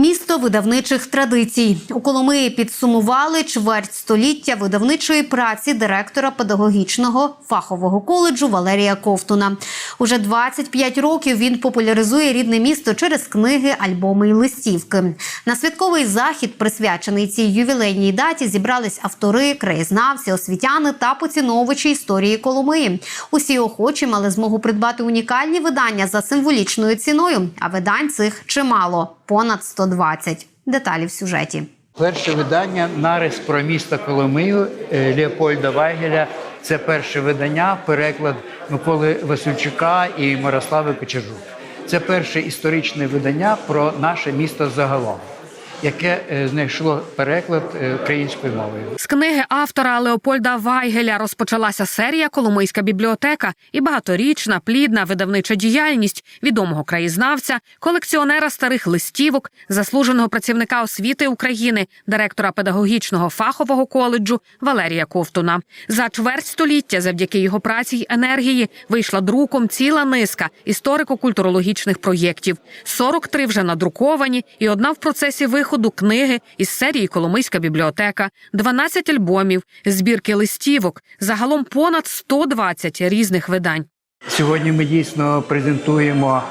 Місто видавничих традицій у Коломиї підсумували чверть століття видавничої праці директора педагогічного фахового коледжу Валерія Ковтуна. Уже 25 років він популяризує рідне місто через книги, альбоми і листівки. На святковий захід, присвячений цій ювілейній даті, зібрались автори, краєзнавці, освітяни та поціновувачі історії Коломиї. Усі охочі мали змогу придбати унікальні видання за символічною ціною. А видань цих чимало понад 120. Деталі в сюжеті. Перше видання Нарис про місто Коломию е, Леопольда Вайгеля. Це перше видання, переклад Миколи Васильчука і Мирослави Кочержук. Це перше історичне видання про наше місто загалом, яке е, знайшло переклад е, українською мовою. Книги автора Леопольда Вайгеля розпочалася серія Коломийська бібліотека і багаторічна плідна видавнича діяльність відомого краєзнавця, колекціонера старих листівок, заслуженого працівника освіти України, директора педагогічного фахового коледжу Валерія Ковтуна. За чверть століття, завдяки його праці й енергії, вийшла друком ціла низка історико-культурологічних проєктів. 43 вже надруковані, і одна в процесі виходу книги із серії Коломийська бібліотека, 12 альбомів, збірки листівок, загалом понад 120 різних видань. Сьогодні ми дійсно презентуємо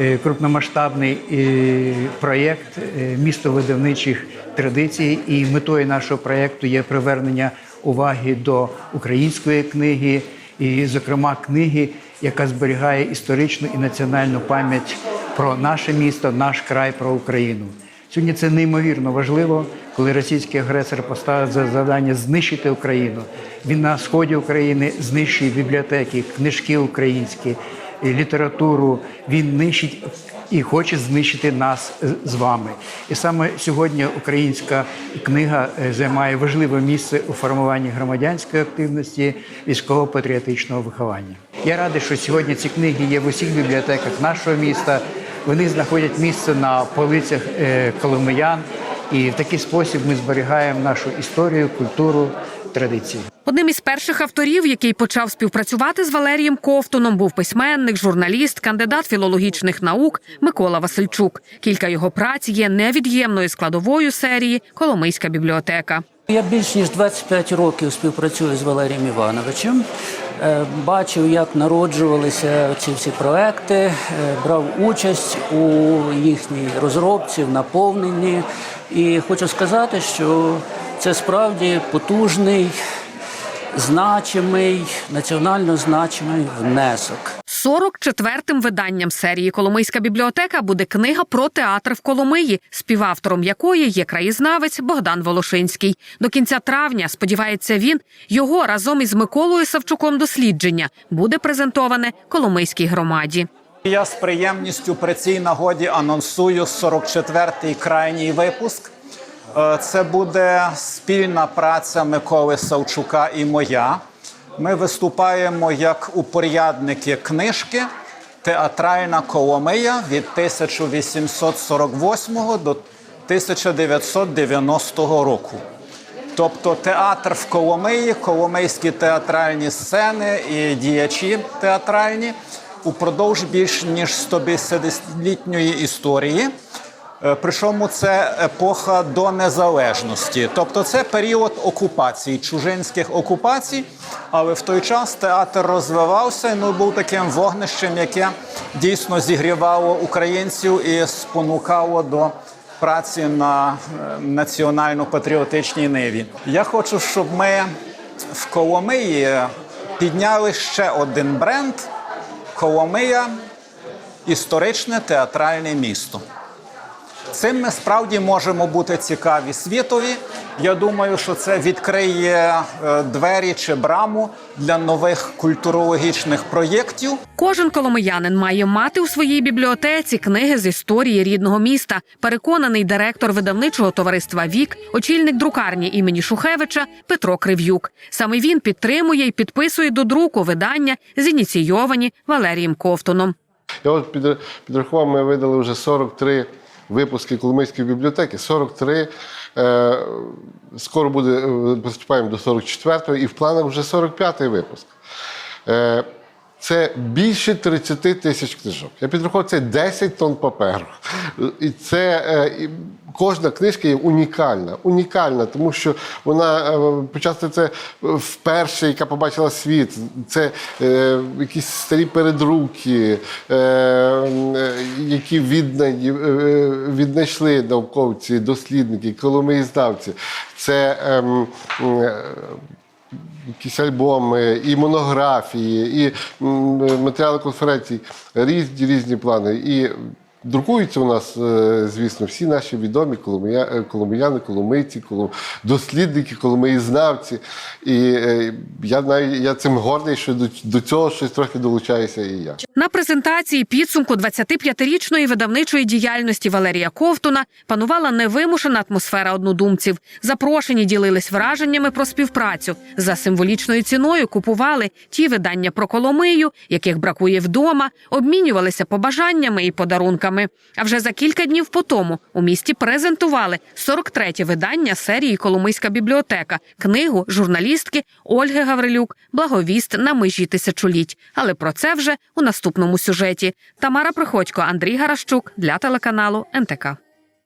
е, крупномасштабний е, проєкт е, місто видавничих традицій. І метою нашого проєкту є привернення уваги до української книги, і, зокрема, книги, яка зберігає історичну і національну пам'ять про наше місто, наш край, про Україну. Сьогодні це неймовірно важливо, коли російський агресор поставив за завдання знищити Україну. Він на сході України знищує бібліотеки, книжки українські, літературу. Він нищить і хоче знищити нас з вами. І саме сьогодні українська книга е, займає важливе місце у формуванні громадянської активності, військово-патріотичного виховання. Я радий, що сьогодні ці книги є в усіх бібліотеках нашого міста. Вони знаходять місце на полицях е, коломиян, і в такий спосіб ми зберігаємо нашу історію, культуру, традиції. Одним із перших авторів, який почав співпрацювати з Валерієм Ковтуном, був письменник, журналіст, кандидат філологічних наук Микола Васильчук. Кілька його праць є невід'ємною складовою серії Коломийська бібліотека. Я більш ніж 25 років співпрацюю з Валерієм Івановичем. Е, Бачив, як народжувалися ці всі проекти, е, брав участь у їхній розробці, в наповненні. І хочу сказати, що це справді потужний, значимий, національно значимий внесок. 44-тим виданням серії Коломийська бібліотека буде книга про театр в Коломиї, співавтором якої є краєзнавець Богдан Волошинський. До кінця травня, сподівається він, його разом із Миколою Савчуком дослідження буде презентоване Коломийській громаді. Я з приємністю при цій нагоді анонсую 44-й крайній випуск. Е, Це буде спільна праця Миколи Савчука і моя. Ми виступаємо як упорядники книжки Театральна Коломия від 1848 до 1990 року. Тобто театр в Коломиї, коломийські театральні сцени і діячі театральні упродовж більш ніж 150-літньої історії. Е, Причому це епоха до незалежності, тобто це період окупації, чужинських окупацій. Але в той час театр розвивався ну, був таким вогнищем, яке дійсно зігрівало українців і спонукало до праці на е, національно-патріотичній ниві. Я хочу, щоб ми в Коломиї підняли ще один бренд Коломия історичне театральне місто. Цим ми справді можемо бути цікаві світові. Я думаю, що це відкриє е, двері чи браму для нових культурологічних проєктів. Кожен коломиянин має мати у своїй бібліотеці книги з історії рідного міста. Переконаний директор видавничого товариства Вік, очільник друкарні імені Шухевича Петро Крив'юк. Саме він підтримує і підписує до друку видання, зініційовані Валерієм Ковтуном. Я от під, підрахував, ми видали вже 43 випуски Коломийської бібліотеки. 43. Е, скоро буде, е, приступаємо до 44-го, і в планах вже 45-й випуск. Е, Це більше 30 тисяч книжок. Я підрахував, це 10 тонн паперу. І це е, і кожна книжка є унікальна. Унікальна, тому що вона е, почасти це вперше, яка побачила світ. Це е, якісь старі передруки, е, е, які віднані, е, віднайшли науковці, дослідники, коломиєзнавці. Це ем, е, якісь альбоми, і монографії, і матеріали конференцій, різні різні плани. І друкуються у нас, е, звісно, всі наші відомі е, коломияни, коломийці, колом- дослідники, коломиєзнавці. І е, я навіть я цим гордий, що до цього щось трохи долучаюся і я. На презентації підсумку 25-річної видавничої діяльності Валерія Ковтуна панувала невимушена атмосфера однодумців. Запрошені ділились враженнями про співпрацю. За символічною ціною купували ті видання про Коломию, яких бракує вдома, обмінювалися побажаннями і подарунками. А вже за кілька днів по тому у місті презентували 43-тє видання серії Коломийська бібліотека, книгу журналістки Ольги Гаврилюк Благовіст на межі тисячоліть. Але про це вже у наступному сюжеті. Тамара Приходько, Андрій Гарашчук для телеканалу НТК.